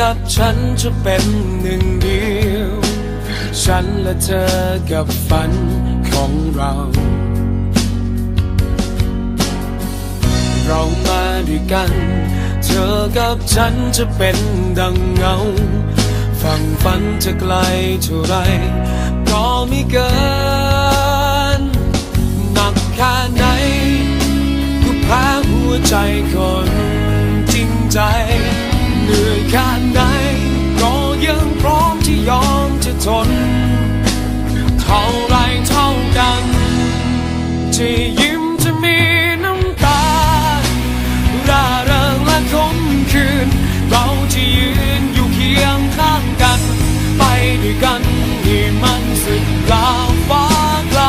กับฉันจะเป็นหนึ่งเดียว ฉันและเธอกับฝันของเรา เรามาด้วยกัน เธอกับฉันจะเป็นดังเงา ฝั่งฝันจะไกลเท่าไร ก็ไม่เกินหนักแค่ไหนก็แพ้หัวใจคน ที่ยิ้มจะมีน้ำตาร่าเริงและคมคืน เราจะยืนอยู่เคียงข้างกัน ไปด้วยกันที่มันสุดลาฟ้าไกล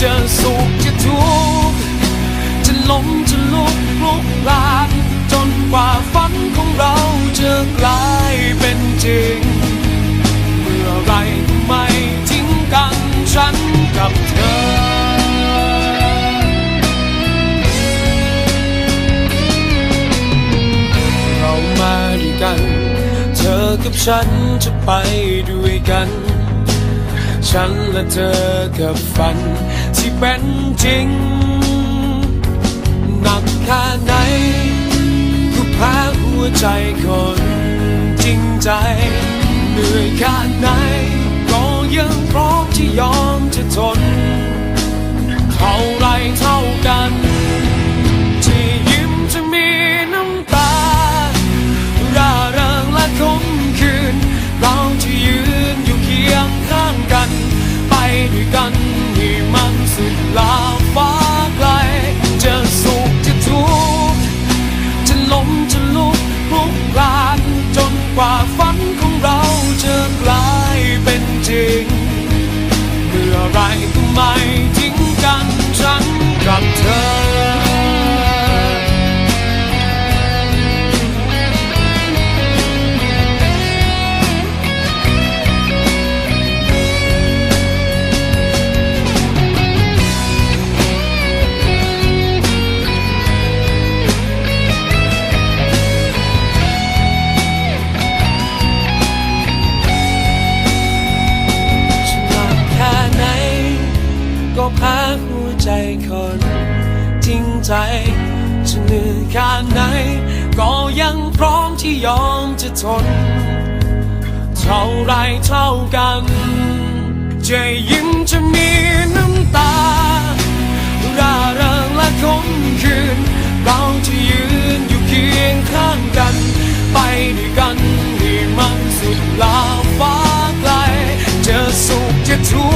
จะสุขจะทุกข์จะล้มจะลุกลุกลา กับฉันจะไปด้วยกัน ฉันและเธอกับฝันที่เป็นจริง หนักแค่ไหนก็แพ้หัวใจคนจริงใจ เหนื่อยแค่ไหนก็ยังพร้อมที่ยอมจะทนเท่าไร เราจะยืนอยู่เคียงข้างกัน ไปด้วยกันให้มันสุดลาฟ้าไกล จะสุขจะทุกข์จะล้มจะลุกพลุกพลานจนกว่าฝันของเราจะกลายเป็นจริงเมื่อไรก็ไม่ คนจริงใจจะเหนื่อยแค่ไหน ก็ยังพร้อมที่ยอมจะทน เท่าไรเท่ากัน จะยิ้มจะมีน้ำตา ร่าเริงและคมคืน เราจะยืนอยู่เคียงข้างกัน ไปด้วยกันให้มันสุดลาฟ้าไกล จะสุขจะทุก